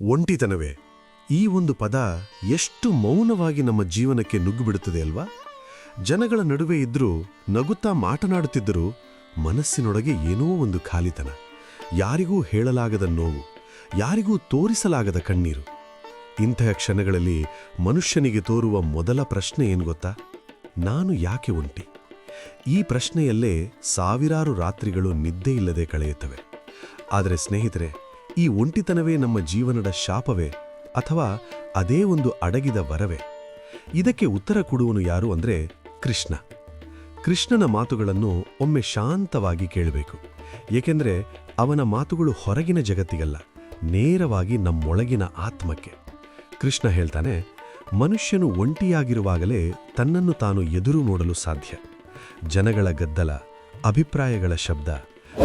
ಒಂಟಿತನವೇ? ಈ ಒಂದು ಪದ ಎಷ್ಟು ಮೌನವಾಗಿ ನಮ್ಮ ಜೀವನಕ್ಕೆ ನುಗ್ಗುಬಿಡುತ್ತದೆ ಅಲ್ವಾ? ಜನಗಳ ನಡುವೆ ಇದ್ದರೂ ನಗುತ್ತಾ ಮಾತನಾಡುತ್ತಿದ್ದರೂ ಮನಸ್ಸಿನೊಳಗೆ ಏನೋ ಒಂದು ಖಾಲಿತನ. ಯಾರಿಗೂ ಹೇಳಲಾಗದ ನೋವು, ಯಾರಿಗೂ ತೋರಿಸಲಾಗದ ಕಣ್ಣೀರು. ಇಂತಹ ಕ್ಷಣಗಳಲ್ಲಿ ಮನುಷ್ಯನಿಗೆ ತೋರುವ ಮೊದಲ ಪ್ರಶ್ನೆ ಏನು ಗೊತ್ತಾ? ನಾನು ಯಾಕೆ ಒಂಟಿ? ಈ ಪ್ರಶ್ನೆಯಲ್ಲೇ ಸಾವಿರಾರು ರಾತ್ರಿಗಳು ನಿದ್ದೆ ಇಲ್ಲದೆ ಕಳೆಯುತ್ತವೆ. ಆದರೆ ಸ್ನೇಹಿತರೆ ಈ ಒಂಟಿತನವೇ ನಮ್ಮ ಜೀವನದ ಶಾಪವೇ ಅಥವಾ ಅದೇ ಒಂದು ಅಡಗಿದ ವರವೇ? ಇದಕ್ಕೆ ಉತ್ತರ ಕೊಡುವನು ಯಾರು ಅಂದ್ರೆ ಕೃಷ್ಣ. ಕೃಷ್ಣನ ಮಾತುಗಳನ್ನು ಒಮ್ಮೆ ಶಾಂತವಾಗಿ ಕೇಳಬೇಕು. ಏಕೆಂದರೆ ಅವನ ಮಾತುಗಳು ಹೊರಗಿನ ಜಗತ್ತಿಗಲ್ಲ, ನೇರವಾಗಿ ನಮ್ಮೊಳಗಿನ ಆತ್ಮಕ್ಕೆ. ಕೃಷ್ಣ ಹೇಳ್ತಾನೆ, ಮನುಷ್ಯನು ಒಂಟಿಯಾಗಿರುವಾಗಲೇ ತನ್ನನ್ನು ತಾನು ಎದುರು ನೋಡಲು ಸಾಧ್ಯ. ಜನಗಳ ಗದ್ದಲ, ಅಭಿಪ್ರಾಯಗಳ ಶಬ್ದ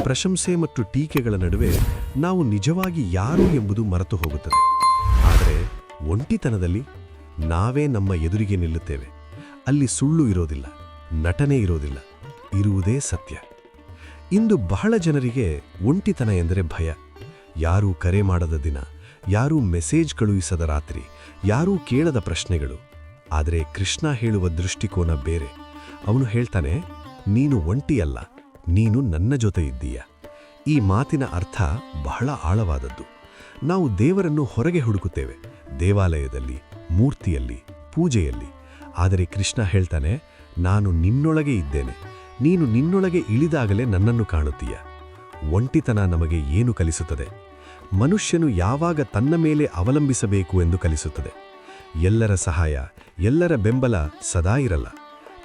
ಪ್ರಶಂಸೆ ಮತ್ತು ಟೀಕೆಗಳ ನಡುವೆ ನಾವು ನಿಜವಾಗಿ ಯಾರು ಎಂಬುದು ಮರೆತು ಹೋಗುತ್ತದೆ. ಆದರೆ ಒಂಟಿತನದಲ್ಲಿ ನಾವೇ ನಮ್ಮ ಎದುರಿಗೆ ನಿಲ್ಲುತ್ತೇವೆ. ಅಲ್ಲಿ ಸುಳ್ಳು ಇರೋದಿಲ್ಲ, ನಟನೆ ಇರೋದಿಲ್ಲ, ಇರುವುದೇ ಸತ್ಯ. ಇಂದು ಬಹಳ ಜನರಿಗೆ ಒಂಟಿತನ ಎಂದರೆ ಭಯ. ಯಾರೂ ಕರೆ ಮಾಡದ ದಿನ, ಯಾರೂ ಮೆಸೇಜ್ ಕಳುಹಿಸದ ರಾತ್ರಿ, ಯಾರೂ ಕೇಳದ ಪ್ರಶ್ನೆಗಳು. ಆದರೆ ಕೃಷ್ಣ ಹೇಳುವ ದೃಷ್ಟಿಕೋನ ಬೇರೆ. ಅವನು ಹೇಳ್ತಾನೆ, ನೀನು ಒಂಟಿಯಲ್ಲ ನೀನು ನನ್ನ ಜೊತೆ ಇದ್ದೀಯ? ಈ ಮಾತಿನ ಅರ್ಥ ಬಹಳ ಆಳವಾದದ್ದು. ನಾವು ದೇವರನ್ನು ಹೊರಗೆ ಹುಡುಕುತ್ತೇವೆ. ದೇವಾಲಯದಲ್ಲಿ, ಮೂರ್ತಿಯಲ್ಲಿ, ಪೂಜೆಯಲ್ಲಿ. ಆದರೆ ಕೃಷ್ಣ ಹೇಳ್ತಾನೆ, ನಾನು ನಿನ್ನೊಳಗೆ ಇದ್ದೇನೆ. ನೀನು ನಿನ್ನೊಳಗೆ ಇಳಿದಾಗಲೇ ನನ್ನನ್ನು ಕಾಣುತ್ತೀಯ? ಒಂಟಿತನ ನಮಗೆ ಏನು ಕಲಿಸುತ್ತದೆ? ಮನುಷ್ಯನು ಯಾವಾಗ ತನ್ನ ಮೇಲೆ ಅವಲಂಬಿಸಬೇಕು ಎಂದು ಕಲಿಸುತ್ತದೆ? ಎಲ್ಲರ ಸಹಾಯ, ಎಲ್ಲರ ಬೆಂಬಲ ಸದಾ ಇರಲ್ಲ.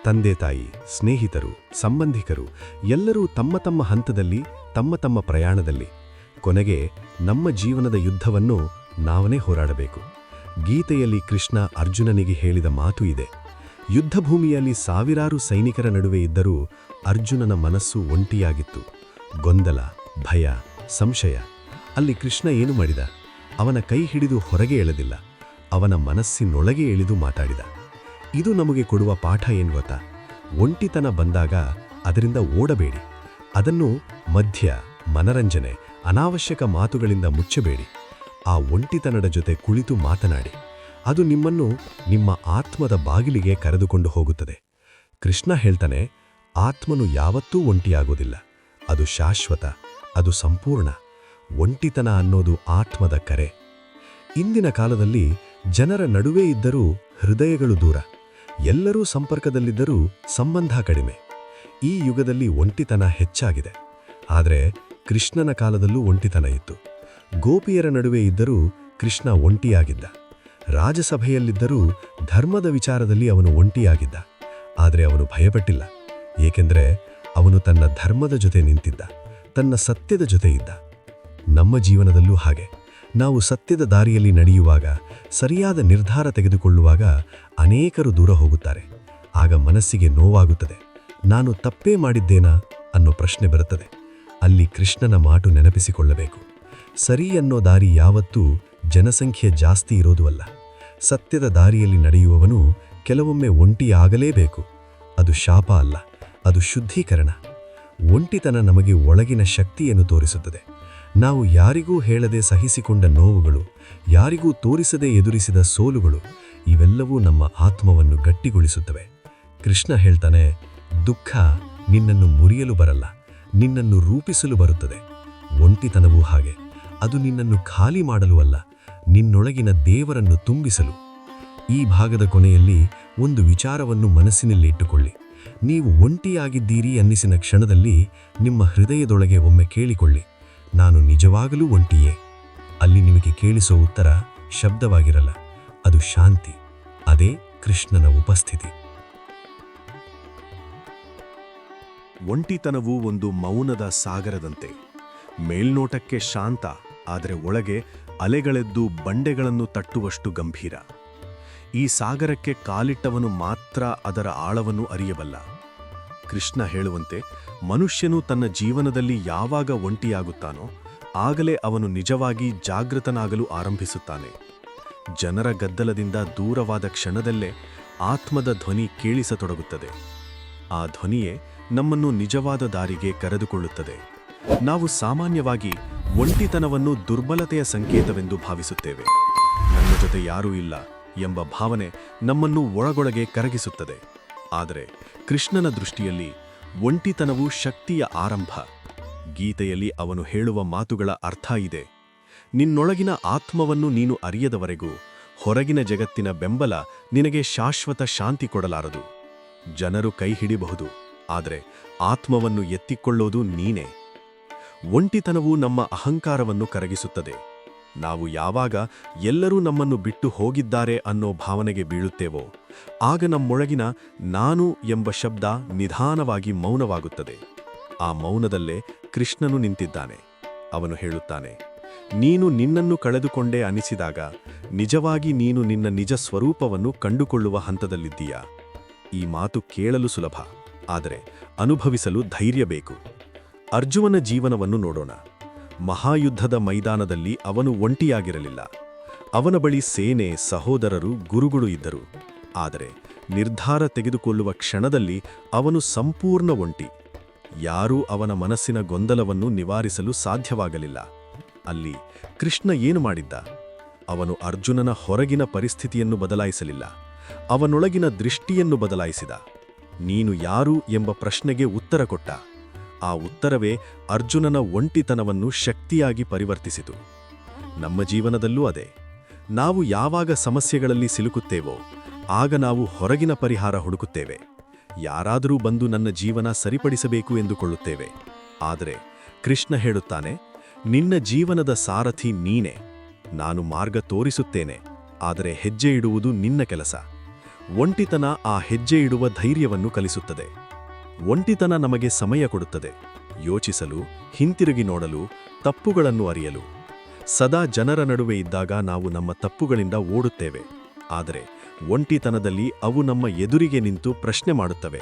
ತಂದೆ ತಾಯಿ, ಸ್ನೇಹಿತರು, ಸಂಬಂಧಿಕರು ಎಲ್ಲರೂ ತಮ್ಮ ತಮ್ಮ ಹಂತದಲ್ಲಿ, ತಮ್ಮ ತಮ್ಮ ಪ್ರಯಾಣದಲ್ಲಿ. ಕೊನೆಗೆ ನಮ್ಮ ಜೀವನದ ಯುದ್ಧವನ್ನು ನಾವನೇ ಹೋರಾಡಬೇಕು. ಗೀತೆಯಲ್ಲಿ ಕೃಷ್ಣ ಅರ್ಜುನನಿಗೆ ಹೇಳಿದ ಮಾತು ಇದೆ. ಯುದ್ಧಭೂಮಿಯಲ್ಲಿ ಸಾವಿರಾರು ಸೈನಿಕರ ನಡುವೆ ಇದ್ದರೂ ಅರ್ಜುನನ ಮನಸ್ಸು ಒಂಟಿಯಾಗಿತ್ತು. ಗೊಂದಲ, ಭಯ, ಸಂಶಯ. ಅಲ್ಲಿ ಕೃಷ್ಣ ಏನು ಮಾಡಿದ? ಅವನ ಕೈ ಹಿಡಿದು ಹೊರಗೆ ಎಳೆದಿಲ್ಲ. ಅವನ ಮನಸ್ಸಿನೊಳಗೆ ಇಳಿದು ಮಾತಾಡಿದ. ಇದು ನಮಗೆ ಕೊಡುವ ಪಾಠ ಏನು ಗೊತ್ತಾ? ಒಂಟಿತನ ಬಂದಾಗ ಅದರಿಂದ ಓಡಬೇಡಿ. ಅದನ್ನು ಮಧ್ಯ, ಮನರಂಜನೆ, ಅನಾವಶ್ಯಕ ಮಾತುಗಳಿಂದ ಮುಚ್ಚಬೇಡಿ. ಆ ಒಂಟಿತನದ ಜೊತೆ ಕುಳಿತು ಮಾತನಾಡಿ. ಅದು ನಿಮ್ಮನ್ನು ನಿಮ್ಮ ಆತ್ಮದ ಬಾಗಿಲಿಗೆ ಕರೆದುಕೊಂಡು ಹೋಗುತ್ತದೆ. ಕೃಷ್ಣ ಹೇಳ್ತಾನೆ, ಆತ್ಮನು ಯಾವತ್ತೂ ಒಂಟಿಯಾಗೋದಿಲ್ಲ ಅದು ಶಾಶ್ವತ, ಅದು ಸಂಪೂರ್ಣ. ಒಂಟಿತನ ಅನ್ನೋದು ಆತ್ಮದ ಕರೆ. ಇಂದಿನ ಕಾಲದಲ್ಲಿ ಜನರ ನಡುವೆ ಇದ್ದರೂ ಹೃದಯಗಳು ದೂರ. ಎಲ್ಲರೂ ಸಂಪರ್ಕದಲ್ಲಿದ್ದರೂ ಸಂಬಂಧ ಕಡಿಮೆ. ಈ ಯುಗದಲ್ಲಿ ಒಂಟಿತನ ಹೆಚ್ಚಾಗಿದೆ. ಆದರೆ ಕೃಷ್ಣನ ಕಾಲದಲ್ಲೂ ಒಂಟಿತನ ಇತ್ತು. ಗೋಪಿಯರ ನಡುವೆ ಇದ್ದರೂ ಕೃಷ್ಣ ಒಂಟಿಯಾಗಿದ್ದ. ರಾಜಸಭೆಯಲ್ಲಿದ್ದರೂ ಧರ್ಮದ ವಿಚಾರದಲ್ಲಿ ಅವನು ಒಂಟಿಯಾಗಿದ್ದ. ಆದರೆ ಅವನು ಭಯಪಟ್ಟಿಲ್ಲ. ಏಕೆಂದರೆ ಅವನು ತನ್ನ ಧರ್ಮದ ಜೊತೆ ನಿಂತಿದ್ದ. ತನ್ನ ಸತ್ಯದ ಜೊತೆ ಇದ್ದ. ನಮ್ಮ ಜೀವನದಲ್ಲೂ ಹಾಗೆ. ನಾವು ಸತ್ಯದ ದಾರಿಯಲ್ಲಿ ನಡೆಯುವಾಗ ಸರಿಯಾದ ನಿರ್ಧಾರ ತೆಗೆದುಕೊಳ್ಳುವಾಗ ಅನೇಕರು ದೂರ ಹೋಗುತ್ತಾರೆ. ಆಗ ಮನಸ್ಸಿಗೆ ನೋವಾಗುತ್ತದೆ. ನಾನು ತಪ್ಪೇ ಮಾಡಿದ್ದೇನಾ ಅನ್ನೋ ಪ್ರಶ್ನೆ ಬರುತ್ತದೆ. ಅಲ್ಲಿ ಕೃಷ್ಣನ ಮಾತು ನೆನಪಿಸಿಕೊಳ್ಳಬೇಕು. ಸರಿ ಅನ್ನೋ ದಾರಿ ಯಾವತ್ತೂ ಜನಸಂಖ್ಯೆ ಜಾಸ್ತಿ ಇರೋದು ಅಲ್ಲ. ಸತ್ಯದ ದಾರಿಯಲ್ಲಿ ನಡೆಯುವವನು ಕೆಲವೊಮ್ಮೆ ಒಂಟಿಯಾಗಲೇಬೇಕು. ಅದು ಶಾಪ ಅಲ್ಲ, ಅದು ಶುದ್ಧೀಕರಣ. ಒಂಟಿತನ ನಮಗೆ ಒಳಗಿನ ಶಕ್ತಿಯನ್ನು ತೋರಿಸುತ್ತದೆ. ನಾವು ಯಾರಿಗೂ ಹೇಳದೆ ಸಹಿಸಿಕೊಂಡ ನೋವುಗಳು, ಯಾರಿಗೂ ತೋರಿಸದೆ ಎದುರಿಸಿದ ಸೋಲುಗಳು, ಇವೆಲ್ಲವೂ ನಮ್ಮ ಆತ್ಮವನ್ನು ಗಟ್ಟಿಗೊಳಿಸುತ್ತವೆ. ಕೃಷ್ಣ ಹೇಳ್ತಾನೆ, ದುಃಖ ನಿನ್ನನ್ನು ಮುರಿಯಲು ಬರಲ್ಲ, ನಿನ್ನನ್ನು ರೂಪಿಸಲು ಬರುತ್ತದೆ. ಒಂಟಿತನವೂ ಹಾಗೆ, ಅದು ನಿನ್ನನ್ನು ಖಾಲಿ ಮಾಡಲು ಅಲ್ಲ, ನಿನ್ನೊಳಗಿನ ದೇವರನ್ನು ತುಂಬಿಸಲು. ಈ ಭಾಗದ ಕೊನೆಯಲ್ಲಿ ಒಂದು ವಿಚಾರವನ್ನು ಮನಸ್ಸಿನಲ್ಲಿ ಇಟ್ಟುಕೊಳ್ಳಿ. ನೀವು ಒಂಟಿಯಾಗಿದ್ದೀರಿ ಅನ್ನಿಸಿದ ಕ್ಷಣದಲ್ಲಿ ನಿಮ್ಮ ಹೃದಯದೊಳಗೆ ಒಮ್ಮೆ ಕೇಳಿಕೊಳ್ಳಿ. ನಾನು ನಿಜವಾಗಲೂ ಒಂಟಿಯೇ? ಅಲ್ಲಿ ನಿಮಗೆ ಕೇಳಿಸೋ ಉತ್ತರ ಶಬ್ದವಾಗಿರಲ್ಲ. ಅದು ಶಾಂತಿ, ಅದೇ ಕೃಷ್ಣನ ಉಪಸ್ಥಿತಿ. ಒಂಟಿತನವು ಒಂದು ಮೌನದ ಸಾಗರದಂತೆ. ಮೇಲ್ನೋಟಕ್ಕೆ ಶಾಂತ, ಆದರೆ ಒಳಗೆ ಅಲೆಗಳೆದ್ದು ಬಂಡೆಗಳನ್ನು ತಟ್ಟುವಷ್ಟು ಗಂಭೀರ. ಈ ಸಾಗರಕ್ಕೆ ಕಾಲಿಟ್ಟವನು ಮಾತ್ರ ಅದರ ಆಳವನ್ನು ಅರಿಯಬಲ್ಲ ಕೃಷ್ಣ ಹೇಳುವಂತೆ ಮನುಷ್ಯನು ತನ್ನ ಜೀವನದಲ್ಲಿ ಯಾವಾಗ ಒಂಟಿಯಾಗುತ್ತಾನೋ ಆಗಲೇ ಅವನು ನಿಜವಾಗಿ ಜಾಗೃತನಾಗಲು ಆರಂಭಿಸುತ್ತಾನೆ. ಜನರ ಗದ್ದಲದಿಂದ ದೂರವಾದ ಕ್ಷಣದಲ್ಲೇ ಆತ್ಮದ ಧ್ವನಿ ಕೇಳಿಸತೊಡಗುತ್ತದೆ. ಆ ಧ್ವನಿಯೇ ನಮ್ಮನ್ನು ನಿಜವಾದ ದಾರಿಗೆ ಕರೆದುಕೊಳ್ಳುತ್ತದೆ. ನಾವು ಸಾಮಾನ್ಯವಾಗಿ ಒಂಟಿತನವನ್ನು ದುರ್ಬಲತೆಯ ಸಂಕೇತವೆಂದು ಭಾವಿಸುತ್ತೇವೆ. ನನ್ನ ಜೊತೆ ಯಾರೂ ಇಲ್ಲ ಎಂಬ ಭಾವನೆ ನಮ್ಮನ್ನು ಒಳಗೊಳಗೆ ಕರಗಿಸುತ್ತದೆ. ಆದರೆ ಕೃಷ್ಣನ ದೃಷ್ಟಿಯಲ್ಲಿ ಒಂಟಿತನವು ಶಕ್ತಿಯ ಆರಂಭ. ಗೀತೆಯಲ್ಲಿ ಅವನು ಹೇಳುವ ಮಾತುಗಳ ಅರ್ಥ ಇದೆ. ನಿನ್ನೊಳಗಿನ ಆತ್ಮವನ್ನು ನೀನು ಅರಿಯದವರೆಗೂ ಹೊರಗಿನ ಜಗತ್ತಿನ ಬೆಂಬಲ ನಿನಗೆ ಶಾಶ್ವತ ಶಾಂತಿ ಕೊಡಲಾರದು. ಜನರು ಕೈ ಹಿಡಿಬಹುದು, ಆದರೆ ಆತ್ಮವನ್ನು ಎತ್ತಿಕೊಳ್ಳೋದು ನೀನೇ. ಒಂಟಿತನವು ನಮ್ಮ ಅಹಂಕಾರವನ್ನು ಕರಗಿಸುತ್ತದೆ. ನಾವು ಯಾವಾಗ ಎಲ್ಲರೂ ನಮ್ಮನ್ನು ಬಿಟ್ಟು ಹೋಗಿದ್ದಾರೆ ಅನ್ನೋ ಭಾವನೆಗೆ ಬೀಳುತ್ತೇವೋ ಆಗ ನಮ್ಮೊಳಗಿನ ನಾನು ಎಂಬ ಶಬ್ದ ನಿಧಾನವಾಗಿ ಮೌನವಾಗುತ್ತದೆ. ಆ ಮೌನದಲ್ಲೇ ಕೃಷ್ಣನು ನಿಂತಿದ್ದಾನೆ. ಅವನು ಹೇಳುತ್ತಾನೆ, ನೀನು ನಿನ್ನನ್ನು ಕಳೆದುಕೊಂಡೇ ಅನಿಸಿದಾಗ ನಿಜವಾಗಿ ನೀನು ನಿನ್ನ ನಿಜ ಸ್ವರೂಪವನ್ನು ಕಂಡುಕೊಳ್ಳುವ ಹಂತದಲ್ಲಿದ್ದೀಯಾ? ಈ ಮಾತು ಕೇಳಲು ಸುಲಭ, ಆದರೆ ಅನುಭವಿಸಲು ಧೈರ್ಯ ಬೇಕು. ಅರ್ಜುನನ ಜೀವನವನ್ನು ನೋಡೋಣ. ಮಹಾಯುದ್ಧದ ಮೈದಾನದಲ್ಲಿ ಅವನು ಒಂಟಿಯಾಗಿರಲಿಲ್ಲ. ಅವನ ಬಳಿ ಸೇನೆ, ಸಹೋದರರು, ಗುರುಗಳು ಇದ್ದರು. ಆದರೆ ನಿರ್ಧಾರ ತೆಗೆದುಕೊಳ್ಳುವ ಕ್ಷಣದಲ್ಲಿ ಅವನು ಸಂಪೂರ್ಣ ಒಂಟಿ. ಯಾರೂ ಅವನ ಮನಸ್ಸಿನ ಗೊಂದಲವನ್ನು ನಿವಾರಿಸಲು ಸಾಧ್ಯವಾಗಲಿಲ್ಲ. ಅಲ್ಲಿ ಕೃಷ್ಣ ಏನು ಮಾಡಿದ್ದ? ಅವನು ಅರ್ಜುನನ ಹೊರಗಿನ ಪರಿಸ್ಥಿತಿಯನ್ನು ಬದಲಾಯಿಸಲಿಲ್ಲ. ಅವನೊಳಗಿನ ದೃಷ್ಟಿಯನ್ನು ಬದಲಾಯಿಸಿದ. ನೀನು ಯಾರು ಎಂಬ ಪ್ರಶ್ನೆಗೆ ಉತ್ತರ ಕೊಟ್ಟ. ಆ ಉತ್ತರವೇ ಅರ್ಜುನನ ಒಂಟಿತನವನ್ನು ಶಕ್ತಿಯಾಗಿ ಪರಿವರ್ತಿಸಿತು. ನಮ್ಮ ಜೀವನದಲ್ಲೂ ಅದೇ. ನಾವು ಯಾವಾಗ ಸಮಸ್ಯೆಗಳಲ್ಲಿ ಸಿಲುಕುತ್ತೇವೋ ಆಗ ನಾವು ಹೊರಗಿನ ಪರಿಹಾರ ಹುಡುಕುತ್ತೇವೆ. ಯಾರಾದರೂ ಬಂದು ನನ್ನ ಜೀವನ ಸರಿಪಡಿಸಬೇಕು ಎಂದುಕೊಳ್ಳುತ್ತೇವೆ. ಆದರೆ ಕೃಷ್ಣ ಹೇಳುತ್ತಾನೆ, ನಿನ್ನ ಜೀವನದ ಸಾರಥಿ ನೀನೆ. ನಾನು ಮಾರ್ಗ ತೋರಿಸುತ್ತೇನೆ, ಆದರೆ ಹೆಜ್ಜೆ ಇಡುವುದು ನಿನ್ನ ಕೆಲಸ. ಒಂಟಿತನ ಆ ಹೆಜ್ಜೆ ಇಡುವ ಧೈರ್ಯವನ್ನು ಕಲಿಸುತ್ತದೆ. ಒಂಟಿತನ ನಮಗೆ ಸಮಯ ಕೊಡುತ್ತದೆ. ಯೋಚಿಸಲು, ಹಿಂತಿರುಗಿ ನೋಡಲು, ತಪ್ಪುಗಳನ್ನು ಅರಿಯಲು. ಸದಾ ಜನರ ನಡುವೆ ಇದ್ದಾಗ ನಾವು ನಮ್ಮ ತಪ್ಪುಗಳಿಂದ ಓಡುತ್ತೇವೆ. ಆದರೆ ಒಂಟಿತನದಲ್ಲಿ ಅವು ನಮ್ಮ ಎದುರಿಗೆ ನಿಂತು ಪ್ರಶ್ನೆ ಮಾಡುತ್ತವೆ.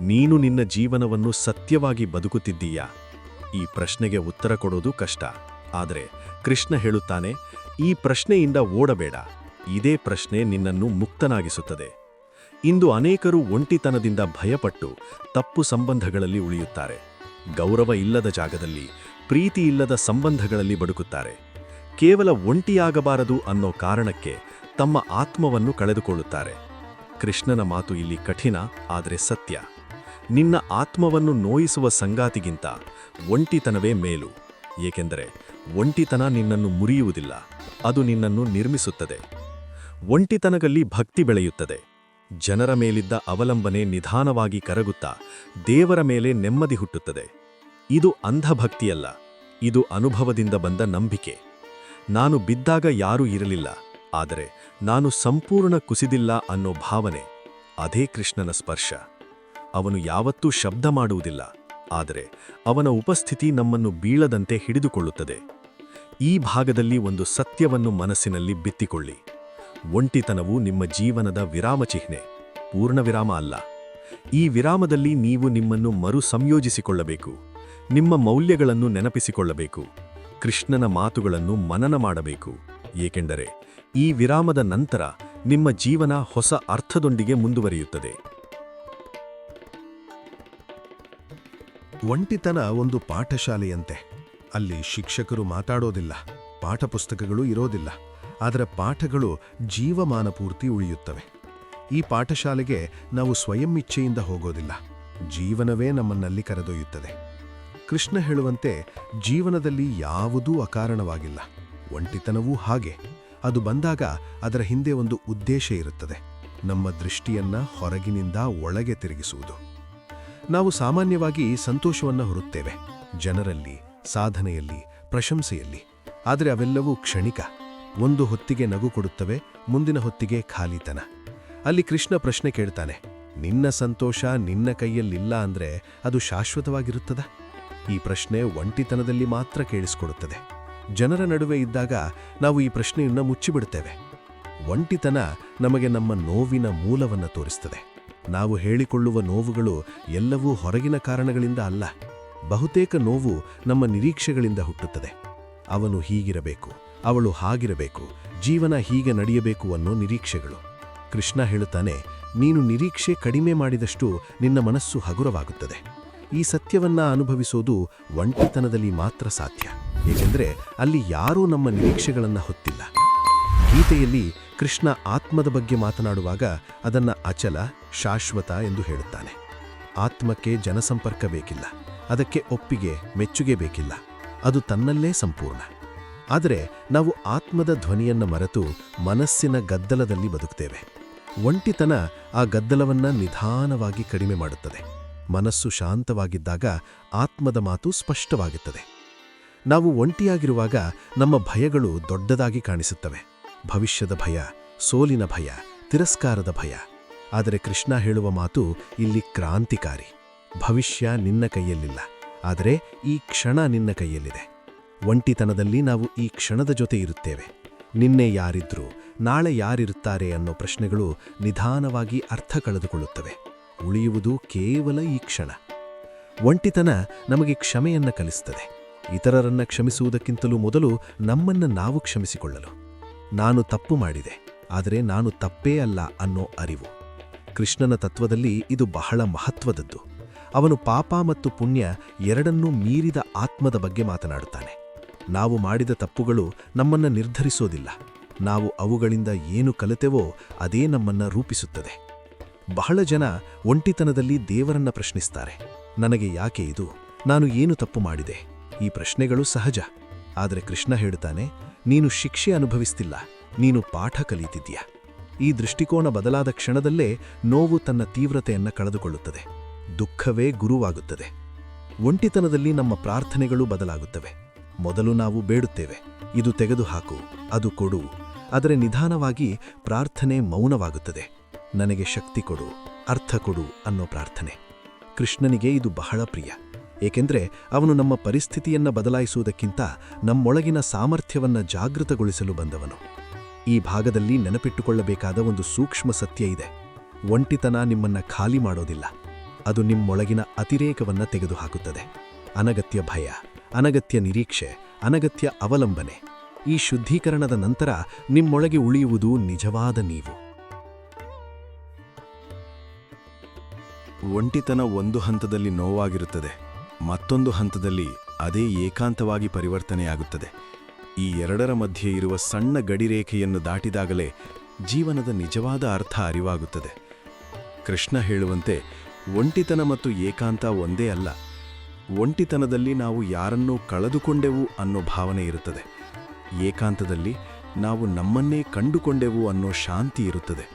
ನೀನು ನಿನ್ನ ಜೀವನವನ್ನು ಸತ್ಯವಾಗಿ ಬದುಕುತ್ತಿದ್ದೀಯಾ? ಈ ಪ್ರಶ್ನೆಗೆ ಉತ್ತರ ಕೊಡೋದು ಕಷ್ಟ. ಆದರೆ ಕೃಷ್ಣ ಹೇಳುತ್ತಾನೆ, ಈ ಪ್ರಶ್ನೆಯಿಂದ ಓಡಬೇಡ. ಇದೇ ಪ್ರಶ್ನೆ ನಿನ್ನನ್ನು ಮುಕ್ತನಾಗಿಸುತ್ತದೆ. ಇಂದು ಅನೇಕರು ಒಂಟಿತನದಿಂದ ಭಯಪಟ್ಟು ತಪ್ಪು ಸಂಬಂಧಗಳಲ್ಲಿ ಉಳಿಯುತ್ತಾರೆ. ಗೌರವ ಇಲ್ಲದ ಜಾಗದಲ್ಲಿ, ಪ್ರೀತಿ ಇಲ್ಲದ ಸಂಬಂಧಗಳಲ್ಲಿ ಬದುಕುತ್ತಾರೆ. ಕೇವಲ ಒಂಟಿಯಾಗಬಾರದು ಅನ್ನೋ ಕಾರಣಕ್ಕೆ ತಮ್ಮ ಆತ್ಮವನ್ನು ಕಳೆದುಕೊಳ್ಳುತ್ತಾರೆ. ಕೃಷ್ಣನ ಮಾತು ಇಲ್ಲಿ ಕಠಿಣ, ಆದರೆ ಸತ್ಯ. ನಿನ್ನ ಆತ್ಮವನ್ನು ನೋಯಿಸುವ ಸಂಗಾತಿಗಿಂತ ಒಂಟಿತನವೇ ಮೇಲು. ಏಕೆಂದರೆ ಒಂಟಿತನ ನಿನ್ನನ್ನು ಮುರಿಯುವುದಿಲ್ಲ, ಅದು ನಿನ್ನನ್ನು ನಿರ್ಮಿಸುತ್ತದೆ. ಒಂಟಿತನದಲ್ಲಿ ಭಕ್ತಿ ಬೆಳೆಯುತ್ತದೆ. ಜನರ ಮೇಲಿದ್ದ ಅವಲಂಬನೆ ನಿಧಾನವಾಗಿ ಕರಗುತ್ತಾ ದೇವರ ಮೇಲೆ ನೆಮ್ಮದಿ ಹುಟ್ಟುತ್ತದೆ. ಇದು ಅಂಧಭಕ್ತಿಯಲ್ಲ, ಇದು ಅನುಭವದಿಂದ ಬಂದ ನಂಬಿಕೆ. ನಾನು ಬಿದ್ದಾಗ ಯಾರೂ ಇರಲಿಲ್ಲ, ಆದರೆ ನಾನು ಸಂಪೂರ್ಣ ಕುಸಿದಿಲ್ಲ ಅನ್ನೋ ಭಾವನೆ, ಅದೇ ಕೃಷ್ಣನ ಸ್ಪರ್ಶ. ಅವನು ಯಾವತ್ತೂ ಶಬ್ದ ಮಾಡುವುದಿಲ್ಲ, ಆದರೆ ಅವನ ಉಪಸ್ಥಿತಿ ನಮ್ಮನ್ನು ಬೀಳದಂತೆ ಹಿಡಿದುಕೊಳ್ಳುತ್ತದೆ. ಈ ಭಾಗದಲ್ಲಿ ಒಂದು ಸತ್ಯವನ್ನು ಮನಸ್ಸಿನಲ್ಲಿ ಬಿತ್ತಿಕೊಳ್ಳಿ. ಒಂಟಿತನವು ನಿಮ್ಮ ಜೀವನದ ವಿರಾಮ ಚಿಹ್ನೆ, ಪೂರ್ಣ ವಿರಾಮ ಅಲ್ಲ. ಈ ವಿರಾಮದಲ್ಲಿ ನೀವು ನಿಮ್ಮನ್ನು ಮರು ಸಂಯೋಜಿಸಿಕೊಳ್ಳಬೇಕು ನಿಮ್ಮ ಮೌಲ್ಯಗಳನ್ನು ನೆನಪಿಸಿಕೊಳ್ಳಬೇಕು, ಕೃಷ್ಣನ ಮಾತುಗಳನ್ನು ಮನನ ಮಾಡಬೇಕು, ಏಕೆಂದರೆ ಈ ವಿರಾಮದ ನಂತರ ನಿಮ್ಮ ಜೀವನ ಹೊಸ ಅರ್ಥದೊಂದಿಗೆ ಮುಂದುವರಿಯುತ್ತದೆ. ಒಂಟಿತನ ಒಂದು ಪಾಠಶಾಲೆಯಂತೆ. ಅಲ್ಲಿ ಶಿಕ್ಷಕರು ಮಾತಾಡೋದಿಲ್ಲ ಪಾಠಪುಸ್ತಕಗಳು ಇರೋದಿಲ್ಲ, ಆದರೆ ಪಾಠಗಳು ಜೀವಮಾನ ಪೂರ್ತಿ ಉಳಿಯುತ್ತವೆ. ಈ ಪಾಠಶಾಲೆಗೆ ನಾವು ಸ್ವಯಂ ಇಚ್ಛೆಯಿಂದ ಹೋಗೋದಿಲ್ಲ, ಜೀವನವೇ ನಮ್ಮನ್ನಲ್ಲಿ ಕರೆದೊಯ್ಯುತ್ತದೆ. ಕೃಷ್ಣ ಹೇಳುವಂತೆ ಜೀವನದಲ್ಲಿ ಯಾವುದೂ ಅಕಾರಣವಾಗಿಲ್ಲ, ಒಂಟಿತನವೂ ಹಾಗೆ. ಅದು ಬಂದಾಗ ಅದರ ಹಿಂದೆ ಒಂದು ಉದ್ದೇಶ ಇರುತ್ತದೆ. ನಮ್ಮ ದೃಷ್ಟಿಯನ್ನ ಹೊರಗಿನಿಂದ ಒಳಗೆ ತಿರುಗಿಸುವುದು. ನಾವು ಸಾಮಾನ್ಯವಾಗಿ ಸಂತೋಷವನ್ನು ಹೊರುತ್ತೇವೆ ಜನರಲ್ಲಿ, ಸಾಧನೆಯಲ್ಲಿ, ಪ್ರಶಂಸೆಯಲ್ಲಿ. ಆದರೆ ಅವೆಲ್ಲವೂ ಕ್ಷಣಿಕ. ಒಂದು ಹೊತ್ತಿಗೆ ನಗು ಕೊಡುತ್ತವೆ, ಮುಂದಿನ ಹೊತ್ತಿಗೆ ಖಾಲಿತನ. ಅಲ್ಲಿ ಕೃಷ್ಣ ಪ್ರಶ್ನೆ ಕೇಳ್ತಾನೆ, ನಿನ್ನ ಸಂತೋಷ ನಿನ್ನ ಕೈಯಲ್ಲಿಲ್ಲ ಅಂದ್ರೆ ಅದು ಶಾಶ್ವತವಾಗಿರುತ್ತದ? ಈ ಪ್ರಶ್ನೆ ಒಂಟಿತನದಲ್ಲಿ ಮಾತ್ರ ಕೇಳಿಸಿಕೊಡುತ್ತದೆ. ಜನರ ನಡುವೆ ಇದ್ದಾಗ ನಾವು ಈ ಪ್ರಶ್ನೆಯನ್ನ ಮುಚ್ಚಿಬಿಡುತ್ತೇವೆ ಒಂಟಿತನ ನಮಗೆ ನಮ್ಮ ನೋವಿನ ಮೂಲವನ್ನು ತೋರಿಸ್ತದೆ. ನಾವು ಹೇಳಿಕೊಳ್ಳುವ ನೋವುಗಳು ಎಲ್ಲವೂ ಹೊರಗಿನ ಕಾರಣಗಳಿಂದ ಅಲ್ಲ, ಬಹುತೇಕ ನೋವು ನಮ್ಮ ನಿರೀಕ್ಷೆಗಳಿಂದ ಹುಟ್ಟುತ್ತದೆ. ಅವನು ಹೀಗಿರಬೇಕು, ಅವಳು ಹಾಗಿರಬೇಕು, ಜೀವನ ಹೀಗೆ ನಡೆಯಬೇಕು ಅನ್ನೋ ನಿರೀಕ್ಷೆಗಳು. ಕೃಷ್ಣ ಹೇಳುತ್ತಾನೆ, ನೀನು ನಿರೀಕ್ಷೆ ಕಡಿಮೆ ಮಾಡಿದಷ್ಟು ನಿನ್ನ ಮನಸ್ಸು ಹಗುರವಾಗುತ್ತದೆ. ಈ ಸತ್ಯವನ್ನ ಅನುಭವಿಸೋದು ಒಂಟಿತನದಲ್ಲಿ ಮಾತ್ರ ಸಾಧ್ಯ. ಏಕೆಂದರೆ ಅಲ್ಲಿ ಯಾರೂ ನಮ್ಮ ನಿರೀಕ್ಷೆಗಳನ್ನು ಹೊತ್ತಿಲ್ಲ. ಗೀತೆಯಲ್ಲಿ ಕೃಷ್ಣ ಆತ್ಮದ ಬಗ್ಗೆ ಮಾತನಾಡುವಾಗ ಅದನ್ನ ಅಚಲ, ಶಾಶ್ವತ ಎಂದು ಹೇಳುತ್ತಾನೆ. ಆತ್ಮಕ್ಕೆ ಜನಸಂಪರ್ಕ ಬೇಕಿಲ್ಲ. ಅದಕ್ಕೆ ಒಪ್ಪಿಗೆ, ಮೆಚ್ಚುಗೆ ಬೇಕಿಲ್ಲ. ಅದು ತನ್ನಲ್ಲೇ ಸಂಪೂರ್ಣ. ಆದರೆ ನಾವು ಆತ್ಮದ ಧ್ವನಿಯನ್ನ ಮರೆತು ಮನಸ್ಸಿನ ಗದ್ದಲದಲ್ಲಿ ಬದುಕ್ತೇವೆ. ಒಂಟಿತನ ಆ ಗದ್ದಲವನ್ನ ನಿಧಾನವಾಗಿ ಕಡಿಮೆ ಮಾಡುತ್ತದೆ. ಮನಸ್ಸು ಶಾಂತವಾಗಿದ್ದಾಗ ಆತ್ಮದ ಮಾತು ಸ್ಪಷ್ಟವಾಗುತ್ತದೆ. ನಾವು ಒಂಟಿಯಾಗಿರುವಾಗ ನಮ್ಮ ಭಯಗಳು ದೊಡ್ಡದಾಗಿ ಕಾಣಿಸುತ್ತವೆ. ಭವಿಷ್ಯದ ಭಯ, ಸೋಲಿನ ಭಯ, ತಿರಸ್ಕಾರದ ಭಯ. ಆದರೆ ಕೃಷ್ಣ ಹೇಳುವ ಮಾತು ಇಲ್ಲಿ ಕ್ರಾಂತಿಕಾರಿ. ಭವಿಷ್ಯ ನಿನ್ನ ಕೈಯಲ್ಲಿಲ್ಲ. ಆದರೆ ಈ ಕ್ಷಣ ನಿನ್ನ ಕೈಯಲ್ಲಿದೆ. ಒಂಟಿತನದಲ್ಲಿ ನಾವು ಈ ಕ್ಷಣದ ಜೊತೆ ಇರುತ್ತೇವೆ. ನಿನ್ನೆ ಯಾರಿದ್ರು, ನಾಳೆ ಯಾರಿರುತ್ತಾರೆ ಅನ್ನೋ ಪ್ರಶ್ನೆಗಳು ನಿಧಾನವಾಗಿ ಅರ್ಥ ಕಳೆದುಕೊಳ್ಳುತ್ತವೆ. ಉಳಿಯುವುದು ಕೇವಲ ಈ ಕ್ಷಣ. ಒಂಟಿತನ ನಮಗೆ ಕ್ಷಮೆಯನ್ನ ಕಲಿಸುತ್ತದೆ ಇತರರನ್ನ ಕ್ಷಮಿಸುವುದಕ್ಕಿಂತಲೂ ಮೊದಲು ನಮ್ಮನ್ನ ನಾವು ಕ್ಷಮಿಸಿಕೊಳ್ಳಲು. ನಾನು ತಪ್ಪು ಮಾಡಿದೆ, ಆದರೆ ನಾನು ತಪ್ಪೇ ಅಲ್ಲ ಅನ್ನೋ ಅರಿವು. ಕೃಷ್ಣನ ತತ್ವದಲ್ಲಿ ಇದು ಬಹಳ ಮಹತ್ವದದ್ದು. ಅವನು ಪಾಪ ಮತ್ತು ಪುಣ್ಯ ಎರಡನ್ನೂ ಮೀರಿದ ಆತ್ಮದ ಬಗ್ಗೆ ಮಾತನಾಡುತ್ತಾನೆ. ನಾವು ಮಾಡಿದ ತಪ್ಪುಗಳು ನಮ್ಮನ್ನ ನಿರ್ಧರಿಸೋದಿಲ್ಲ. ನಾವು ಅವುಗಳಿಂದ ಏನು ಕಲಿತೆವೋ ಅದೇ ನಮ್ಮನ್ನ ರೂಪಿಸುತ್ತದೆ. ಬಹಳ ಜನ ಒಂಟಿತನದಲ್ಲಿ ದೇವರನ್ನ ಪ್ರಶ್ನಿಸ್ತಾರೆ. ನನಗೆ ಯಾಕೆ ಇದು? ನಾನು ಏನು ತಪ್ಪು ಮಾಡಿದೆ? ಈ ಪ್ರಶ್ನೆಗಳು ಸಹಜ. ಆದರೆ ಕೃಷ್ಣ ಹೇಳುತ್ತಾನೆ, ನೀನು ಶಿಕ್ಷೆ ಅನುಭವಿಸ್ತಿಲ್ಲ, ನೀನು ಪಾಠ ಕಲಿಯುತ್ತಿದ್ದೀಯ ಈ ದೃಷ್ಟಿಕೋನ ಬದಲಾದ ಕ್ಷಣದಲ್ಲೇ ನೋವು ತನ್ನ ತೀವ್ರತೆಯನ್ನ ಕಳೆದುಕೊಳ್ಳುತ್ತದೆ. ದುಃಖವೇ ಗುರುವಾಗುತ್ತದೆ. ಒಂಟಿತನದಲ್ಲಿ ನಮ್ಮ ಪ್ರಾರ್ಥನೆಗಳು ಬದಲಾಗುತ್ತವೆ. ಮೊದಲು ನಾವು ಬೇಡುತ್ತೇವೆ. ಇದು ತೆಗೆದುಹಾಕು, ಅದು ಕೊಡು. ಆದರೆ ನಿಧಾನವಾಗಿ ಪ್ರಾರ್ಥನೆ ಮೌನವಾಗುತ್ತದೆ. ನನಗೆ ಶಕ್ತಿ ಕೊಡು, ಅರ್ಥ ಕೊಡು ಅನ್ನೋ ಪ್ರಾರ್ಥನೆ. ಕೃಷ್ಣನಿಗೆ ಇದು ಬಹಳ ಪ್ರಿಯ. ಏಕೆಂದರೆ ಅವನು ನಮ್ಮ ಪರಿಸ್ಥಿತಿಯನ್ನ ಬದಲಾಯಿಸುವುದಕ್ಕಿಂತ ನಮ್ಮೊಳಗಿನ ಸಾಮರ್ಥ್ಯವನ್ನ ಜಾಗೃತಗೊಳಿಸಲು ಬಂದವನು. ಈ ಭಾಗದಲ್ಲಿ ನೆನಪಿಟ್ಟುಕೊಳ್ಳಬೇಕಾದ ಒಂದು ಸೂಕ್ಷ್ಮ ಸತ್ಯ ಇದೆ. ಒಂಟಿತನ ನಿಮ್ಮನ್ನ ಖಾಲಿ ಮಾಡೋದಿಲ್ಲ. ಅದು ನಿಮ್ಮೊಳಗಿನ ಅತಿರೇಕವನ್ನ ತೆಗೆದುಹಾಕುತ್ತದೆ. ಅನಗತ್ಯ ಭಯ, ಅನಗತ್ಯ ನಿರೀಕ್ಷೆ, ಅನಗತ್ಯ ಅವಲಂಬನೆ, ಈ ಶುದ್ಧೀಕರಣದ ನಂತರ ನಿಮ್ಮೊಳಗೆ ಉಳಿಯುವುದು ನಿಜವಾದ ನೀವು. ಒಂಟಿತನ ಒಂದು ಹಂತದಲ್ಲಿ ನೋವಾಗಿರುತ್ತದೆ, ಮತ್ತೊಂದು ಹಂತದಲ್ಲಿ ಅದೇ ಏಕಾಂತವಾಗಿ ಪರಿವರ್ತನೆಯಾಗುತ್ತದೆ. ಈ ಎರಡರ ಮಧ್ಯೆ ಇರುವ ಸಣ್ಣ ಗಡಿರೇಖೆಯನ್ನು ದಾಟಿದಾಗಲೇ ಜೀವನದ ನಿಜವಾದ ಅರ್ಥ ಅರಿವಾಗುತ್ತದೆ. ಕೃಷ್ಣ ಹೇಳುವಂತೆ, ಒಂಟಿತನ ಮತ್ತು ಏಕಾಂತ ಒಂದೇ ಅಲ್ಲ. ಒಂಟಿತನದಲ್ಲಿ ನಾವು ಯಾರನ್ನೂ ಕಳೆದುಕೊಂಡೆವು ಅನ್ನೋ ಭಾವನೆ ಇರುತ್ತದೆ. ಏಕಾಂತದಲ್ಲಿ ನಾವು ನಮ್ಮನ್ನೇ ಕಂಡುಕೊಂಡೆವು ಅನ್ನೋ ಶಾಂತಿ ಇರುತ್ತದೆ.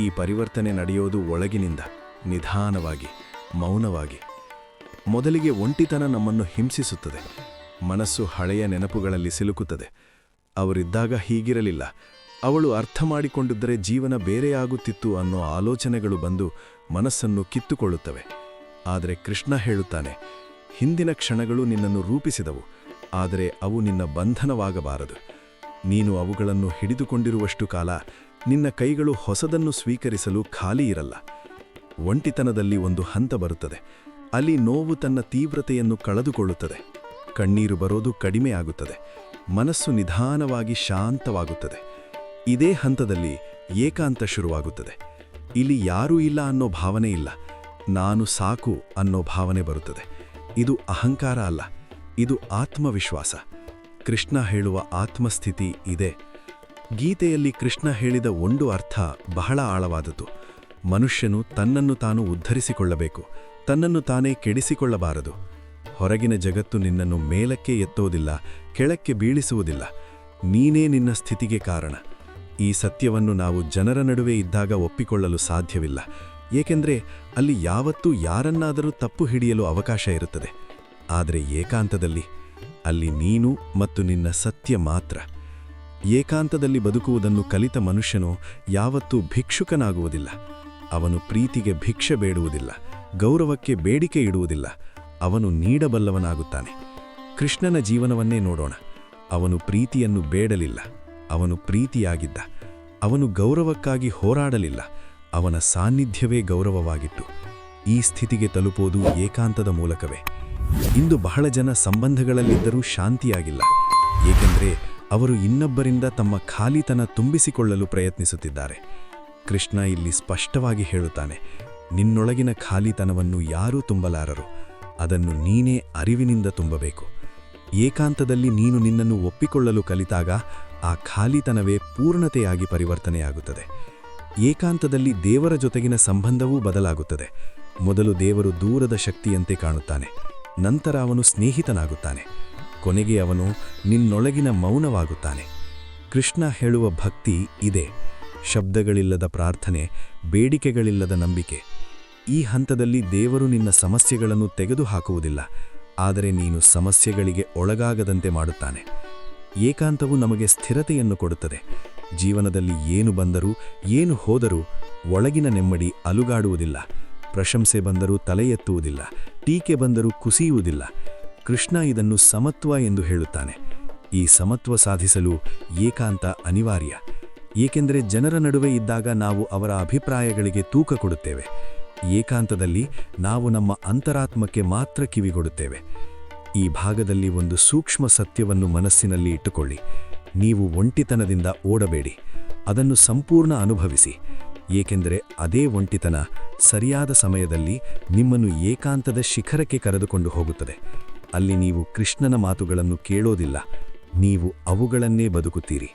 ಈ ಪರಿವರ್ತನೆ ನಡೆಯೋದು ಒಳಗಿನಿಂದ. ನಿಧಾನವಾಗಿ, ಮೌನವಾಗಿ. ಮೊದಲಿಗೆ ಒಂಟಿತನ ನಮ್ಮನ್ನು ಹಿಂಸಿಸುತ್ತದೆ. ಮನಸ್ಸು ಹಳೆಯ ನೆನಪುಗಳಲ್ಲಿ ಸಿಲುಕುತ್ತದೆ. ಅವರಿದ್ದಾಗ ಹೀಗಿರಲಿಲ್ಲ. ಅವಳು ಅರ್ಥ ಮಾಡಿಕೊಂಡಿದ್ದರೆ ಜೀವನ ಬೇರೆಯಾಗುತ್ತಿತ್ತು ಅನ್ನೋ ಆಲೋಚನೆಗಳು ಬಂದು ಮನಸ್ಸನ್ನು ಕಿತ್ತುಕೊಳ್ಳುತ್ತವೆ. ಆದರೆ ಕೃಷ್ಣ ಹೇಳುತ್ತಾನೆ, ಹಿಂದಿನ ಕ್ಷಣಗಳು ನಿನ್ನನ್ನು ರೂಪಿಸಿದವು, ಆದರೆ ಅವು ನಿನ್ನ ಬಂಧನವಾಗಬಾರದು. ನೀನು ಅವುಗಳನ್ನು ಹಿಡಿದುಕೊಂಡಿರುವಷ್ಟು ಕಾಲ ನಿನ್ನ ಕೈಗಳು ಹೊಸದನ್ನು ಸ್ವೀಕರಿಸಲು ಖಾಲಿ ಇರಲ್ಲ. ಒಂಟಿತನದಲ್ಲಿ ಒಂದು ಹಂತ ಬರುತ್ತದೆ. ಅಲ್ಲಿ ನೋವು ತನ್ನ ತೀವ್ರತೆಯನ್ನು ಕಳೆದುಕೊಳ್ಳುತ್ತದೆ. ಕಣ್ಣೀರು ಬರೋದು ಕಡಿಮೆಯಾಗುತ್ತದೆ ಮನಸ್ಸು ನಿಧಾನವಾಗಿ ಶಾಂತವಾಗುತ್ತದೆ. ಇದೇ ಹಂತದಲ್ಲಿ ಏಕಾಂತ ಶುರುವಾಗುತ್ತದೆ. ಇಲ್ಲಿ ಯಾರೂ ಇಲ್ಲ ಅನ್ನೋ ಭಾವನೆ ಇಲ್ಲ. ನಾನು ಸಾಕು ಅನ್ನೋ ಭಾವನೆ ಬರುತ್ತದೆ. ಇದು ಅಹಂಕಾರ ಅಲ್ಲ. ಇದು ಆತ್ಮವಿಶ್ವಾಸ. ಕೃಷ್ಣ ಹೇಳುವ ಆತ್ಮಸ್ಥಿತಿ ಇದೆ. ಗೀತೆಯಲ್ಲಿ ಕೃಷ್ಣ ಹೇಳಿದ ಒಂದು ಅರ್ಥ ಬಹಳ ಆಳವಾದದ್ದು. ಮನುಷ್ಯನು ತನ್ನನ್ನು ತಾನು ಉದ್ಧರಿಸಿಕೊಳ್ಳಬೇಕು, ತನ್ನನ್ನು ತಾನೇ ಕೆಡಿಸಿಕೊಳ್ಳಬಾರದು. ಹೊರಗಿನ ಜಗತ್ತು ನಿನ್ನನ್ನು ಮೇಲಕ್ಕೆ ಎತ್ತೋದಿಲ್ಲ, ಕೆಳಕ್ಕೆ ಬೀಳಿಸುವುದಿಲ್ಲ. ನೀನೇ ನಿನ್ನ ಸ್ಥಿತಿಗೆ ಕಾರಣ. ಈ ಸತ್ಯವನ್ನು ನಾವು ಜನರ ನಡುವೆ ಇದ್ದಾಗ ಒಪ್ಪಿಕೊಳ್ಳಲು ಸಾಧ್ಯವಿಲ್ಲ, ಏಕೆಂದರೆ ಅಲ್ಲಿ ಯಾವತ್ತೂ ಯಾರನ್ನಾದರೂ ತಪ್ಪು ಹಿಡಿಯಲು ಅವಕಾಶ ಇರುತ್ತದೆ. ಆದರೆ ಏಕಾಂತದಲ್ಲಿ, ಅಲ್ಲಿ ನೀನು ಮತ್ತು ನಿನ್ನ ಸತ್ಯ ಮಾತ್ರ. ಏಕಾಂತದಲ್ಲಿ ಬದುಕುವುದನ್ನು ಕಲಿತ ಮನುಷ್ಯನು ಯಾವತ್ತೂ ಭಿಕ್ಷುಕನಾಗುವುದಿಲ್ಲ. ಅವನು ಪ್ರೀತಿಗೆ ಭಿಕ್ಷೆ ಬೇಡುವುದಿಲ್ಲ, ಗೌರವಕ್ಕೆ ಬೇಡಿಕೆ ಇಡುವುದಿಲ್ಲ, ಅವನು ನೀಡಬಲ್ಲವನಾಗುತ್ತಾನೆ. ಕೃಷ್ಣನ ಜೀವನವನ್ನೇ ನೋಡೋಣ. ಅವನು ಪ್ರೀತಿಯನ್ನು ಬೇಡಲಿಲ್ಲ, ಅವನು ಪ್ರೀತಿಯಾಗಿದ್ದ, ಅವನು ಗೌರವಕ್ಕಾಗಿ ಹೋರಾಡಲಿಲ್ಲ, ಅವನ ಸಾನ್ನಿಧ್ಯವೇ ಗೌರವವಾಗಿತ್ತು. ಈ ಸ್ಥಿತಿಗೆ ತಲುಪೋದು ಏಕಾಂತದ ಮೂಲಕವೇ. ಇಂದು ಬಹಳ ಜನ ಸಂಬಂಧಗಳಲ್ಲಿದ್ದರೂ ಶಾಂತಿಯಾಗಿಲ್ಲ, ಏಕೆಂದರೆ ಅವರು ಇನ್ನೊಬ್ಬರಿಂದ ತಮ್ಮ ಖಾಲಿತನ ತುಂಬಿಸಿಕೊಳ್ಳಲು ಪ್ರಯತ್ನಿಸುತ್ತಿದ್ದಾರೆ. ಕೃಷ್ಣ ಇಲ್ಲಿ ಸ್ಪಷ್ಟವಾಗಿ ಹೇಳುತ್ತಾನೆ, ನಿನ್ನೊಳಗಿನ ಖಾಲಿತನವನ್ನು ಯಾರೂ ತುಂಬಲಾರರು, ಅದನ್ನು ನೀನೇ ಅರಿವಿನಿಂದ ತುಂಬಬೇಕು. ಏಕಾಂತದಲ್ಲಿ ನೀನು ನಿನ್ನನ್ನು ಒಪ್ಪಿಕೊಳ್ಳಲು ಕಲಿತಾಗ ಆ ಖಾಲಿತನವೇ ಪೂರ್ಣತೆಯಾಗಿ ಪರಿವರ್ತನೆಯಾಗುತ್ತದೆ. ಏಕಾಂತದಲ್ಲಿ ದೇವರ ಜೊತೆಗಿನ ಸಂಬಂಧವೂ ಬದಲಾಗುತ್ತದೆ. ಮೊದಲು ದೇವರು ದೂರದ ಶಕ್ತಿಯಂತೆ ಕಾಣುತ್ತಾನೆ, ನಂತರ ಅವನು ಸ್ನೇಹಿತನಾಗುತ್ತಾನೆ, ಕೊನೆಗೆ ಅವನು ನಿನ್ನೊಳಗಿನ ಮೌನವಾಗುತ್ತಾನೆ. ಕೃಷ್ಣ ಹೇಳುವ ಭಕ್ತಿ ಇದೆ. ಶಬ್ದಗಳಿಲ್ಲದ ಪ್ರಾರ್ಥನೆ, ಬೇಡಿಕೆಗಳಿಲ್ಲದ ನಂಬಿಕೆ. ಈ ಹಂತದಲ್ಲಿ ದೇವರು ನಿನ್ನ ಸಮಸ್ಯೆಗಳನ್ನು ತೆಗೆದುಹಾಕುವುದಿಲ್ಲ, ಆದರೆ ನೀನು ಸಮಸ್ಯೆಗಳಿಗೆ ಒಳಗಾಗದಂತೆ ಮಾಡುತ್ತಾನೆ. ಏಕಾಂತವು ನಮಗೆ ಸ್ಥಿರತೆಯನ್ನು ಕೊಡುತ್ತದೆ. ಜೀವನದಲ್ಲಿ ಏನು ಬಂದರೂ, ಏನು ಹೋದರೂ ಒಳಗಿನ ನೆಮ್ಮಡಿ ಅಲುಗಾಡುವುದಿಲ್ಲ. ಪ್ರಶಂಸೆ ಬಂದರೂ ತಲೆ ಎತ್ತುವುದಿಲ್ಲ, ಟೀಕೆ ಬಂದರೂ ಕುಸಿಯುವುದಿಲ್ಲ. ಕೃಷ್ಣ ಇದನ್ನು ಸಮತ್ವ ಎಂದು ಹೇಳುತ್ತಾನೆ. ಈ ಸಮತ್ವ ಸಾಧಿಸಲು ಏಕಾಂತ ಅನಿವಾರ್ಯ. ಏಕೆಂದರೆ ಜನರ ನಡುವೆ ಇದ್ದಾಗ ನಾವು ಅವರ ಅಭಿಪ್ರಾಯಗಳಿಗೆ ತೂಕ ಕೊಡುತ್ತೇವೆ. ಏಕಾಂತದಲ್ಲಿ ನಾವು ನಮ್ಮ ಅಂತರಾತ್ಮಕ್ಕೆ ಮಾತ್ರ ಕಿವಿಗೊಡುತ್ತೇವೆ ಈ ಭಾಗದಲ್ಲಿ ಒಂದು ಸೂಕ್ಷ್ಮ ಸತ್ಯವನ್ನು ಮನಸ್ಸಿನಲ್ಲಿ ಇಟ್ಟುಕೊಳ್ಳಿ. ನೀವು ಒಂಟಿತನದಿಂದ ಓಡಬೇಡಿ. ಅದನ್ನು ಸಂಪೂರ್ಣ ಅನುಭವಿಸಿ. ಏಕೆಂದರೆ ಅದೇ ಒಂಟಿತನ ಸರಿಯಾದ ಸಮಯದಲ್ಲಿ ನಿಮ್ಮನ್ನು ಏಕಾಂತದ ಶಿಖರಕ್ಕೆ ಕರೆದುಕೊಂಡು ಹೋಗುತ್ತದೆ. ಅಲ್ಲಿ ನೀವು ಕೃಷ್ಣನ ಮಾತುಗಳನ್ನು ಕೇಳೋದಿಲ್ಲ. ನೀವು ಅವುಗಳನ್ನೇ ಬದುಕುತ್ತೀರಿ.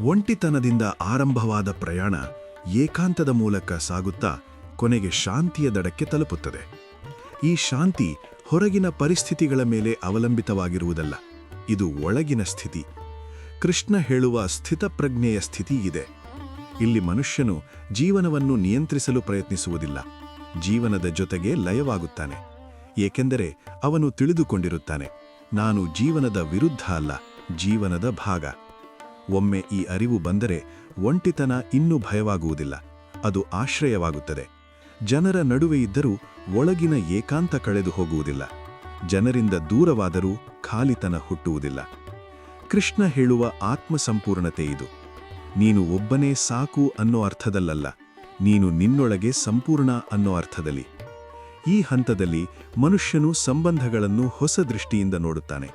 ಒಂಟಿತನದಿಂದ ಆರಂಭವಾದ ಪ್ರಯಾಣ ಏಕಾಂತದ ಮೂಲಕ ಸಾಗುತ್ತಾ ಕೊನೆಗೆ ಶಾಂತಿಯ ದಡಕ್ಕೆ ತಲುಪುತ್ತದೆ. ಈ ಶಾಂತಿ ಹೊರಗಿನ ಪರಿಸ್ಥಿತಿಗಳ ಮೇಲೆ ಅವಲಂಬಿತವಾಗಿರುವುದಲ್ಲ, ಇದು ಒಳಗಿನ ಸ್ಥಿತಿ. ಕೃಷ್ಣ ಹೇಳುವ ಸ್ಥಿತಪ್ರಜ್ಞೆಯ ಸ್ಥಿತಿ ಇದೆ. ಇಲ್ಲಿ ಮನುಷ್ಯನು ಜೀವನವನ್ನು ನಿಯಂತ್ರಿಸಲು ಪ್ರಯತ್ನಿಸುವುದಿಲ್ಲ, ಜೀವನದ ಜೊತೆಗೆ ಲಯವಾಗುತ್ತಾನೆ. ಏಕೆಂದರೆ ಅವನು ತಿಳಿದುಕೊಂಡಿರುತ್ತಾನೆ, ನಾನು ಜೀವನದ ವಿರುದ್ಧ ಅಲ್ಲ, ಜೀವನದ ಭಾಗ. ಒಮ್ಮೆ ಈ ಅರಿವು ಬಂದರೆ ಒಂಟಿತನ ಇನ್ನೂ ಭಯವಾಗುವುದಿಲ್ಲ. ಅದು ಆಶ್ರಯವಾಗುತ್ತದೆ. ಜನರ ನಡುವೆ ಇದ್ದರೂ ಒಳಗಿನ ಏಕಾಂತ ಕಳೆದು ಹೋಗುವುದಿಲ್ಲ. ಜನರಿಂದ ದೂರವಾದರೂ ಖಾಲಿತನ ಹುಟ್ಟುವುದಿಲ್ಲ. ಕೃಷ್ಣ ಹೇಳುವ ಆತ್ಮಸಂಪೂರ್ಣತೆ ಇದು. ನೀನು ಒಬ್ಬನೇ ಸಾಕು ಅನ್ನೋ ಅರ್ಥದಲ್ಲಲ್ಲ. ನೀನು ನಿನ್ನೊಳಗೆ ಸಂಪೂರ್ಣ ಅನ್ನೋ ಅರ್ಥದಲ್ಲಿ. ಈ ಹಂತದಲ್ಲಿ ಮನುಷ್ಯನು ಸಂಬಂಧಗಳನ್ನು ಹೊಸ ದೃಷ್ಟಿಯಿಂದ ನೋಡುತ್ತಾನೆ.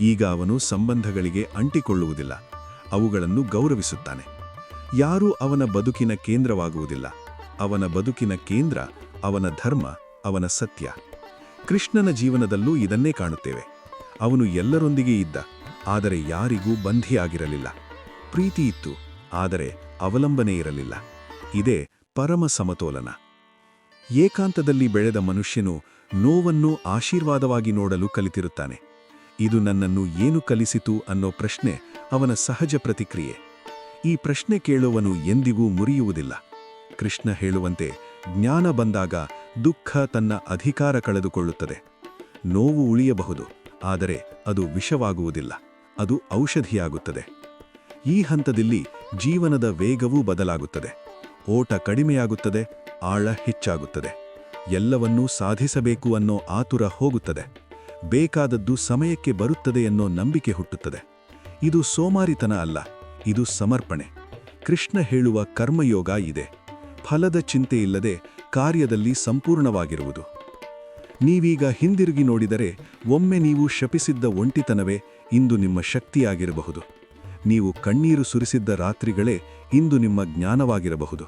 ಈಗ ಅವನು ಸಂಬಂಧಗಳಿಗೆ ಅಂಟಿಕೊಳ್ಳುವುದಿಲ್ಲ. ಅವುಗಳನ್ನು ಗೌರವಿಸುತ್ತಾನೆ. ಯಾರೂ ಅವನ ಬದುಕಿನ ಕೇಂದ್ರವಾಗುವುದಿಲ್ಲ. ಅವನ ಬದುಕಿನ ಕೇಂದ್ರ, ಅವನ ಧರ್ಮ, ಅವನ ಸತ್ಯ. ಕೃಷ್ಣನ ಜೀವನದಲ್ಲೂ ಇದನ್ನೇ ಕಾಣುತ್ತೇವೆ. ಅವನು ಎಲ್ಲರೊಂದಿಗೆ ಇದ್ದ, ಆದರೆ ಯಾರಿಗೂ ಬಂಧಿಯಾಗಿರಲಿಲ್ಲ. ಪ್ರೀತಿ ಇತ್ತು, ಆದರೆ ಅವಲಂಬನೆ ಇರಲಿಲ್ಲ. ಇದೇ ಪರಮ ಸಮತೋಲನ. ಏಕಾಂತದಲ್ಲಿ ಬೆಳೆದ ಮನುಷ್ಯನು ನೋವನ್ನು ಆಶೀರ್ವಾದವಾಗಿ ನೋಡಲು ಕಲಿತಿರುತ್ತಾನೆ. ಇದು ನನ್ನನ್ನು ಏನು ಕಲಿಸಿತು ಅನ್ನೋ ಪ್ರಶ್ನೆ ಅವನ ಸಹಜ ಪ್ರತಿಕ್ರಿಯೆ. ಈ ಪ್ರಶ್ನೆ ಕೇಳುವನು ಎಂದಿಗೂ ಮುರಿಯುವುದಿಲ್ಲ. ಕೃಷ್ಣ ಹೇಳುವಂತೆ ಜ್ಞಾನ ಬಂದಾಗ ದುಃಖ ತನ್ನ ಅಧಿಕಾರ ಕಳೆದುಕೊಳ್ಳುತ್ತದೆ. ನೋವು ಉಳಿಯಬಹುದು, ಆದರೆ ಅದು ವಿಷವಾಗುವುದಿಲ್ಲ, ಅದು ಔಷಧಿಯಾಗುತ್ತದೆ. ಈ ಹಂತದಲ್ಲಿ ಜೀವನದ ವೇಗವೂ ಬದಲಾಗುತ್ತದೆ. ಓಟ ಕಡಿಮೆಯಾಗುತ್ತದೆ, ಆಳ ಹೆಚ್ಚಾಗುತ್ತದೆ. ಎಲ್ಲವನ್ನೂ ಸಾಧಿಸಬೇಕು ಅನ್ನೋ ಆತುರ ಹೋಗುತ್ತದೆ. ಬೇಕಾದದ್ದು ಸಮಯಕ್ಕೆ ಬರುತ್ತದೆ ಎನ್ನೋ ನಂಬಿಕೆ ಹುಟ್ಟುತ್ತದೆ. ಇದು ಸೋಮಾರಿತನ ಅಲ್ಲ, ಇದು ಸಮರ್ಪಣೆ. ಕೃಷ್ಣ ಹೇಳುವ ಕರ್ಮಯೋಗ ಇದೆ. ಫಲದ ಚಿಂತೆ ಇಲ್ಲದೆ ಕಾರ್ಯದಲ್ಲಿ ಸಂಪೂರ್ಣವಾಗಿರುವುದು. ನೀವೀಗ ಹಿಂದಿರುಗಿ ನೋಡಿದರೆ ಒಮ್ಮೆ ನೀವು ಶಪಿಸಿದ್ದ ಒಂಟಿತನವೇ ಇಂದು ನಿಮ್ಮ ಶಕ್ತಿಯಾಗಿರಬಹುದು. ನೀವು ಕಣ್ಣೀರು ಸುರಿಸಿದ್ದ ರಾತ್ರಿಗಳೇ ಇಂದು ನಿಮ್ಮ ಜ್ಞಾನವಾಗಿರಬಹುದು.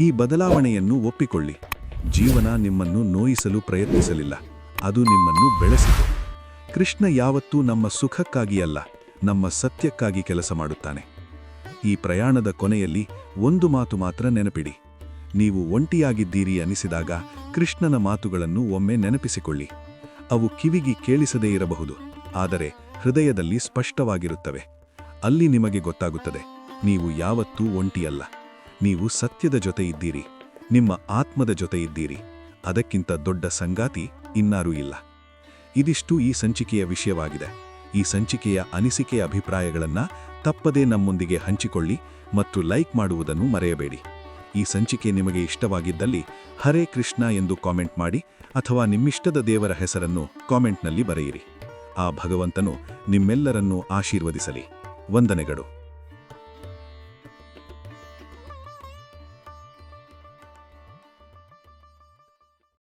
ಈ ಬದಲಾವಣೆಯನ್ನು ಒಪ್ಪಿಕೊಳ್ಳಿ. ಜೀವನ ನಿಮ್ಮನ್ನು ನೋಯಿಸಲು ಪ್ರಯತ್ನಿಸಲಿಲ್ಲ, ಅದು ನಿಮ್ಮನ್ನು ಬೆಳೆಸಿತು. ಕೃಷ್ಣ ಯಾವತ್ತೂ ನಮ್ಮ ಸುಖಕ್ಕಾಗಿ ಅಲ್ಲ ನಮ್ಮ ಸತ್ಯಕ್ಕಾಗಿ ಕೆಲಸ ಮಾಡುತ್ತಾನೆ. ಈ ಪ್ರಯಾಣದ ಕೊನೆಯಲ್ಲಿ ಒಂದು ಮಾತು ಮಾತ್ರ ನೆನಪಿಡಿ. ನೀವು ಒಂಟಿಯಾಗಿದ್ದೀರಿ ಅನಿಸಿದಾಗ ಕೃಷ್ಣನ ಮಾತುಗಳನ್ನು ಒಮ್ಮೆ ನೆನಪಿಸಿಕೊಳ್ಳಿ. ಅವು ಕಿವಿಗೆ ಕೇಳಿಸದೇ ಇರಬಹುದು, ಆದರೆ ಹೃದಯದಲ್ಲಿ ಸ್ಪಷ್ಟವಾಗಿರುತ್ತವೆ. ಅಲ್ಲಿ ನಿಮಗೆ ಗೊತ್ತಾಗುತ್ತದೆ, ನೀವು ಯಾವತ್ತೂ ಒಂಟಿಯಲ್ಲ. ನೀವು ಸತ್ಯದ ಜೊತೆ ಇದ್ದೀರಿ, ನಿಮ್ಮ ಆತ್ಮದ ಜೊತೆ ಇದ್ದೀರಿ, ಅದಕ್ಕಿಂತ ದೊಡ್ಡ ಸಂಗಾತಿ ಇನ್ನಾರೂ ಇಲ್ಲ. ಇದಿಷ್ಟು ಈ ಸಂಚಿಕೆಯ ವಿಷಯವಾಗಿದೆ. ಈ ಸಂಚಿಕೆಯ ಅನಿಸಿಕೆಯ ಅಭಿಪ್ರಾಯಗಳನ್ನು ತಪ್ಪದೇ ನಮ್ಮೊಂದಿಗೆ ಹಂಚಿಕೊಳ್ಳಿ ಮತ್ತು ಲೈಕ್ ಮಾಡುವುದನ್ನು ಮರೆಯಬೇಡಿ. ಈ ಸಂಚಿಕೆ ನಿಮಗೆ ಇಷ್ಟವಾಗಿದ್ದಲ್ಲಿ ಹರೇ ಕೃಷ್ಣ ಎಂದು ಕಾಮೆಂಟ್ ಮಾಡಿ ಅಥವಾ ನಿಮ್ಮಿಷ್ಟದ ದೇವರ ಹೆಸರನ್ನು ಕಾಮೆಂಟ್ನಲ್ಲಿ ಬರೆಯಿರಿ. ಆ ಭಗವಂತನು ನಿಮ್ಮೆಲ್ಲರನ್ನೂ ಆಶೀರ್ವದಿಸಲಿ. ವಂದನೆಗಳು.